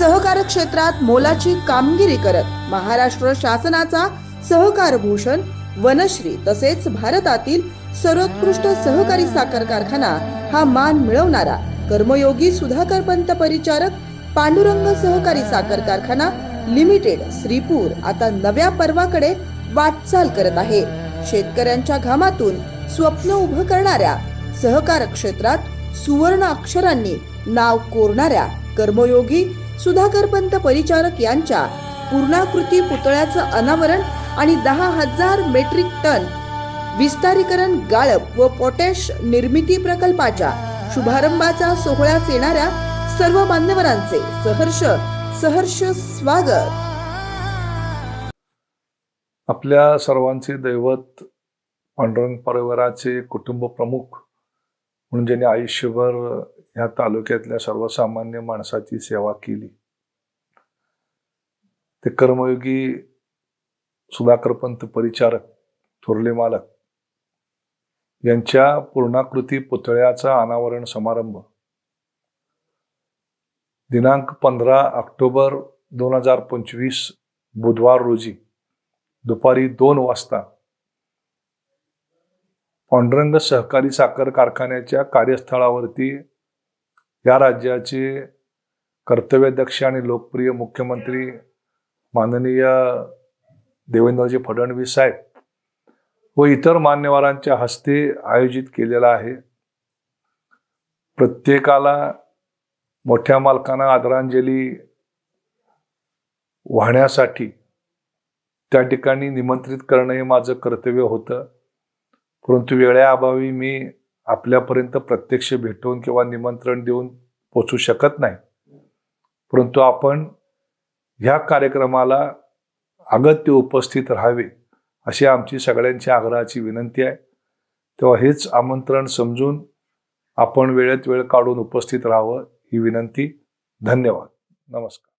सहकार क्षेत्रात मोलाची कामगिरी करत महाराष्ट्र शासनाचा सहकार भूषण वनश्री तसेच भारतातील सर्वोत्कृष्ट सहकारी साखर कारखाना हा मान मिळवणारा कर्मयोगी सुधाकर पंत परिचारक पांडुरंग सहकारी साखर कारखाना लिमिटेड श्रीपूर आता नव्या पर्वाकडे वाटचाल करत आहे. शेतकऱ्यांच्या घामातून स्वप्न उभं करणाऱ्या सहकार क्षेत्रात सुवर्ण अक्षरांनी नाव कोरणाऱ्या कर्मयोगी सुधाकर पंत परिचारक यांच्या पूर्णाकृती पुतळ्याचं अनावरण आणि दहा हजार मेट्रिक टन विस्तारीकरण गाळप व पोटॅश निर्मिती प्रकल्पाच्या शुभारंभाचा सोहळ्यात येणाऱ्या सर्व मान्यवरांचे सहर्ष सहर्ष स्वागत. आपल्या सर्वांचे दैवत पांडुरंग परिवाराचे कुटुंब प्रमुख म्हणून ज्यांनी आयुष्यभर ह्या तालुक्यातल्या सर्वसामान्य माणसाची सेवा केली ते कर्मयोगी सुधाकरपंत परिचारक थोरले मालक यांच्या पूर्णाकृती पुतळ्याचा अनावरण समारंभ. दिनांक पंधरा ऑक्टोबर दोन हजार पंचवीस बुधवार रोजी दुपारी दोन वाजता पांडुरंग सहकारी साखर कारखान्याच्या कार्यस्थळावरती या राज्याचे कर्तव्यदक्ष आणि लोकप्रिय मुख्यमंत्री माननीय देवेंद्रजी फडणवीस साहेब व इतर मान्यवरांच्या हस्ते आयोजित केलेला आहे. प्रत्येकाला मोठ्या मालकांना आदरांजली वाहण्यासाठी त्या ठिकाणी निमंत्रित करणं हे माझं कर्तव्य होतं. परंतु वेळेअभावी मी आपल्यापर्यंत प्रत्यक्ष भेटून किंवा निमंत्रण देऊन पोचू शकत नाही. परंतु आपण ह्या कार्यक्रमाला अगत्य उपस्थित राहावे अशी आमची सगळ्यांची आग्रहाची विनंती आहे. तेव्हा हेच आमंत्रण समजून आपण वेळेत वेळ काढून उपस्थित राहावं ही विनंती. धन्यवाद. नमस्कार.